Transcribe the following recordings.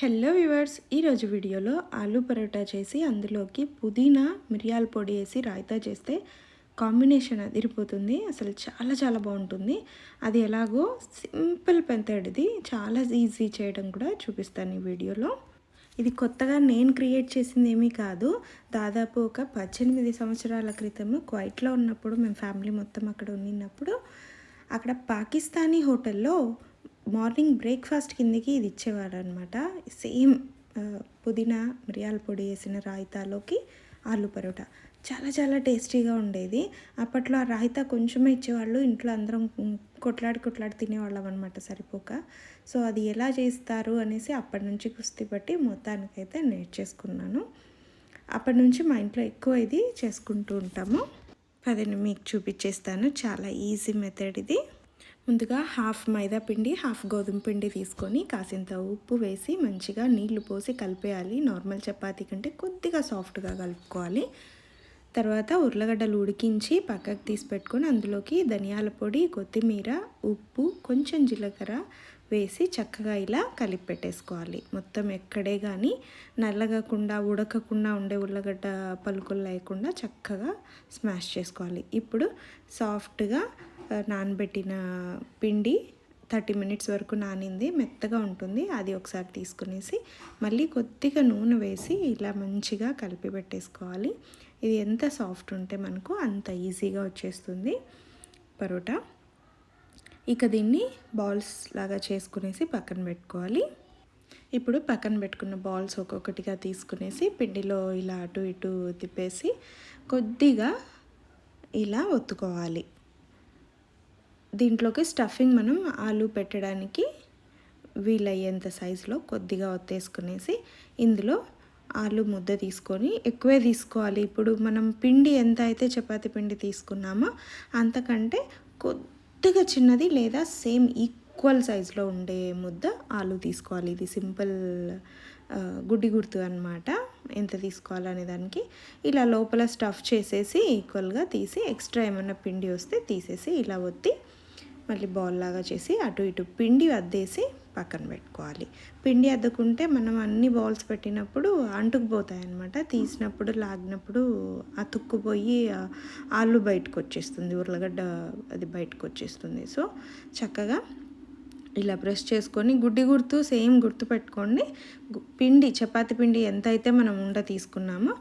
Hello viewers ఈరోజు వీడియోలో ఆలూ పరోటా చేసి అందులోకి పుదీనా మిరియాల పొడి వేసి రాయితా చేస్తే కాంబినేషన్ అదిరిపోతుంది. అసలు చాలా చాలా బాగుంటుంది. అది ఎలాగో సింపుల్ పెంతడిది చాలా ఈజీ చేయడం కూడా చూపిస్తాను ఈ వీడియోలో. ఇది కొత్తగా నేను క్రియేట్ చేసింది ఏమీ కాదు. దాదాపు ఒక పద్దెనిమిది సంవత్సరాల క్రితం క్వైట్లో ఉన్నప్పుడు మేము ఫ్యామిలీ మొత్తం అక్కడ ఉన్నప్పుడు అక్కడ పాకిస్తానీ హోటల్లో మార్నింగ్ బ్రేక్ఫాస్ట్ కిందకి ఇది ఇచ్చేవారు అనమాట సేమ్ పుదీనా మిరియాల పొడి వేసిన రాయితాలోకి ఆలు పరోటా. చాలా చాలా టేస్టీగా ఉండేది. అప్పట్లో ఆ రాయితా కొంచెమే ఇచ్చేవాళ్ళు. ఇంట్లో అందరం కొట్లాడి కొట్లాడి తినేవాళ్ళం అనమాట సరిపోక. సో అది ఎలా చేస్తారు అనేసి అప్పటి నుంచి కుస్తీ పట్టి మొత్తానికైతే నేర్చేసుకున్నాను అప్పటి నుంచి మా ఇంట్లో ఎక్కువ ఇది చేసుకుంటూ ఉంటాము. పదని మీకు చూపించేస్తాను. చాలా ఈజీ మెథడ్ ఇది. ముందుగా హాఫ్ మైదా పిండి హాఫ్ గోధుమ పిండి తీసుకొని కాసింత ఉప్పు వేసి మంచిగా నీళ్ళు పోసి కలిపేయాలి. నార్మల్ చపాతీ కంటే కొద్దిగా సాఫ్ట్గా కలుపుకోవాలి. తర్వాత ఉర్లగడ్డలు ఉడికించి పక్కకు తీసి పెట్టుకొని అందులోకి ధనియాల పొడి కొత్తిమీర ఉప్పు కొంచెం జీలకర్ర వేసి చక్కగా ఇలా కలిపి పెట్టేసుకోవాలి. మొత్తం ఎక్కడే కానీ నల్లగకుండా ఉడకకుండా ఉండే ఉల్లగడ్డ పలుకులు లేకుండా చక్కగా స్మాష్ చేసుకోవాలి. ఇప్పుడు సాఫ్ట్గా నానబెట్టిన పిండి థర్టీ మినిట్స్ వరకు నానింది. మెత్తగా ఉంటుంది. అది ఒకసారి తీసుకునేసి మళ్ళీ కొద్దిగా నూనె వేసి ఇలా మంచిగా కలిపి పెట్టేసుకోవాలి. ఇది ఎంత సాఫ్ట్ ఉంటే మనకు అంత ఈజీగా వచ్చేస్తుంది పరోటా. ఇక దీన్ని బాల్స్ లాగా చేసుకునేసి పక్కన పెట్టుకోవాలి. ఇప్పుడు పక్కన పెట్టుకున్న బాల్స్ ఒక్కొక్కటిగా తీసుకునేసి పిండిలో ఇలా అటు ఇటు తిప్పేసి కొద్దిగా ఇలా ఒత్తుకోవాలి. దీంట్లోకి స్టఫింగ్ మనం ఆలు పెట్టడానికి వీలయ్యేంత సైజులో కొద్దిగా ఒత్తేసుకునేసి ఇందులో ఆలు ముద్ద తీసుకొని ఎక్కువే తీసుకోవాలి. ఇప్పుడు మనం పిండి ఎంత అయితే చపాతి పిండి తీసుకున్నామో అంతకంటే కొద్దిగా చిన్నది లేదా సేమ్ ఈక్వల్ సైజులో ఉండే ముద్ద ఆలు తీసుకోవాలి. ఇది సింపుల్ గుడ్డి గుర్తు అనమాట ఎంత తీసుకోవాలనే దానికి ఇలా లోపల స్టఫ్ చేసేసి ఈక్వల్గా తీసి ఎక్స్ట్రా ఏమైనా పిండి వస్తే తీసేసి ఇలా ఒత్తి మళ్ళీ బాల్ లాగా చేసి అటు ఇటు పిండి అద్దేసి పక్కన పెట్టుకోవాలి. పిండి అద్దుకుంటే మనం అన్ని బాల్స్ పెట్టినప్పుడు అంటుకుపోతాయి అనమాట తీసినప్పుడు లాగినప్పుడు అతుక్కుపోయి ఆలు బయటకు వచ్చేస్తుంది ఉర్లగడ్డ అది బయటకు వచ్చేస్తుంది సో చక్కగా ఇలా ప్రెస్ చేసుకొని గుడ్డి గుర్తు సేమ్ గుర్తు పెట్టుకోండి. పిండి చపాతి పిండి ఎంత అయితే మనం ఉండ తీసుకున్నామో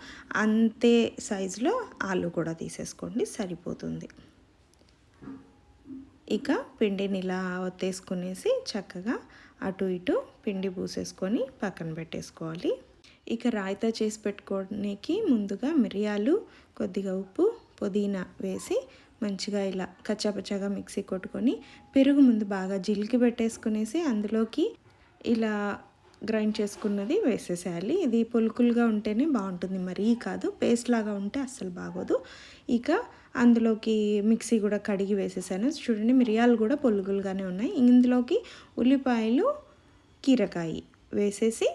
అంతే సైజులో ఆలు కూడా తీసేసుకోండి సరిపోతుంది. ఇక పిండిని ఇలా ఒత్తేసుకునేసి చక్కగా అటు ఇటు పిండి పూసేసుకొని పక్కన పెట్టేసుకోవాలి. ఇక రాయితా చేసి పెట్టుకోవడానికి ముందుగా మిరియాలు కొద్దిగా ఉప్పు పుదీనా వేసి మంచిగా ఇలా కచ్చాపచ్చాగా మిక్సీ కొట్టుకొని పెరుగు ముందు బాగా జిలికి పెట్టేసుకునేసి అందులోకి ఇలా గ్రైండ్ చేసుకున్నది వేసేసేయాలి. ఇది పులుకులుగా ఉంటేనే బాగుంటుంది. మరీ కాదు పేస్ట్ లాగా ఉంటే అస్సలు బాగోదు. ఇక అందులోకి మిక్సీ కూడా కడిగి వేసేసాను. చూడండి మిరియాలు కూడా పొలుగులుగానే ఉన్నాయి. ఇందులోకి ఉల్లిపాయలు కీరకాయ వేసేసి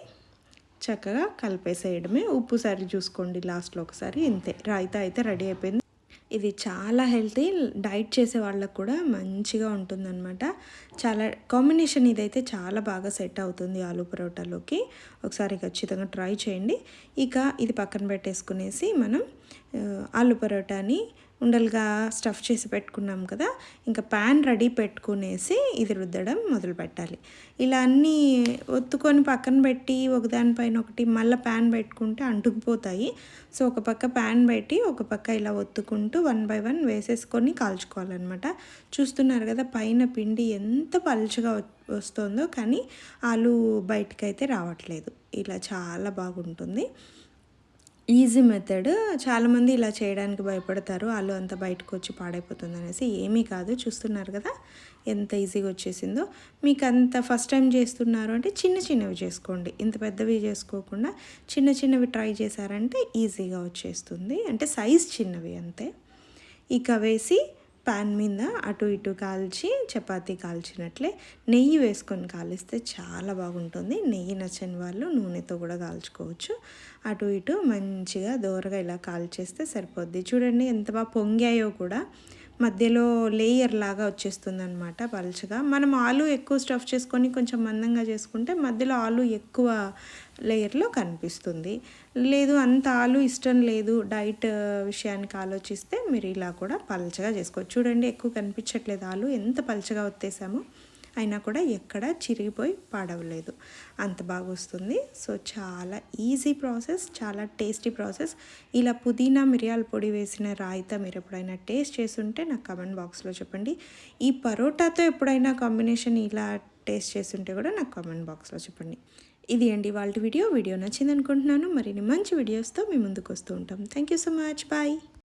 చక్కగా కలిపేసేయడమే. ఉప్పు సరి చూసుకోండి లాస్ట్లో ఒకసారి. ఇంతే. రాయితా అయితే రెడీ అయిపోయింది. ఇది చాలా హెల్తీ. డైట్ చేసే వాళ్ళకు కూడా మంచిగా ఉంటుందన్నమాట. చాలా కాంబినేషన్ ఇదైతే చాలా బాగా సెట్ అవుతుంది ఆలు పరోటాలోకి. ఒకసారి ఖచ్చితంగా ట్రై చేయండి. ఇక ఇది పక్కన పెట్టేసుకునేసి మనం ఆలు పరోటాని ఉండలుగా స్టఫ్ చేసి పెట్టుకున్నాం కదా ఇంకా ప్యాన్ రెడీ పెట్టుకునేసి ఇది రుద్దడం మొదలు పెట్టాలి. ఇలా అన్నీ ఒత్తుకొని పక్కన పెట్టి ఒకదానిపైన ఒకటి మళ్ళీ ప్యాన్ పెట్టుకుంటే అంటుకుపోతాయి. సో ఒక పక్క ప్యాన్ పెట్టి ఒక పక్క ఇలా ఒత్తుకుంటూ వన్ బై వన్ వేసేసుకొని కాల్చుకోవాలన్నమాట. చూస్తున్నారు కదా పైన పిండి ఎంత పలుచగా వస్తుందో కానీ ఆలు బయటకైతే రావట్లేదు. ఇలా చాలా బాగుంటుంది. Easy method. చాలామంది ఇలా చేయడానికి భయపడతారు. వాళ్ళు అంత బయటకు వచ్చి పాడైపోతుంది అనేసి ఏమీ కాదు. చూస్తున్నారు కదా ఎంత ఈజీగా వచ్చేసిందో. మీకు అంత ఫస్ట్ టైం చేస్తున్నారు అంటే చిన్న చిన్నవి చేసుకోండి. ఇంత పెద్దవి చేసుకోకుండా చిన్న చిన్నవి ట్రై చేశారంటే ఈజీగా వచ్చేస్తుంది. అంటే సైజ్ చిన్నవి అంతే. ఇక వేసి పాన్ మీద అటు ఇటు కాల్చి చపాతీ కాల్చినట్లే నెయ్యి వేసుకొని కాలిస్తే చాలా బాగుంటుంది. నెయ్యి నచ్చని వాళ్ళు నూనెతో కూడా కాల్చుకోవచ్చు. అటు ఇటు మంచిగా దోరగా ఇలా కాల్చేస్తే సరిపోద్ది. చూడండి ఎంత బాగా పొంగాయో కూడా. మధ్యలో లేయర్ లాగా వచ్చేస్తుంది అనమాట పలుచగా. మనం ఆలు ఎక్కువ స్టఫ్ చేసుకొని కొంచెం మందంగా చేసుకుంటే మధ్యలో ఆలు ఎక్కువ లేయర్లో కనిపిస్తుంది. లేదు అంత ఆలు ఇష్టం లేదు డైట్ విషయానికి ఆలోచిస్తే మీరు ఇలా కూడా పలచగా చేసుకోవచ్చు. చూడండి ఎక్కువ కనిపించట్లేదు ఆలు. ఎంత పలచగా వచ్చేసామో అయినా కూడా ఎక్కడ చిరిగిపోయి పాడవలేదు. అంత బాగా వస్తుంది సో చాలా ఈజీ ప్రాసెస్ చాలా టేస్టీ ప్రాసెస్. ఇలా పుదీనా మిరియాల పొడి వేసిన రాయితా మీరు ఎప్పుడైనా టేస్ట్ చేస్తుంటే నాకు కమెంట్ బాక్స్లో చెప్పండి. ఈ పరోటాతో ఎప్పుడైనా కాంబినేషన్ ఇలా టేస్ట్ చేస్తుంటే కూడా నాకు కామెంట్ బాక్స్లో చెప్పండి. ఇది అండి వాళ్ళ వీడియో. వీడియో నచ్చింది అనుకుంటున్నాను మరిన్ని మంచి వీడియోస్తో మీ ముందుకు వస్తూ ఉంటాం. Thank you so much. Bye.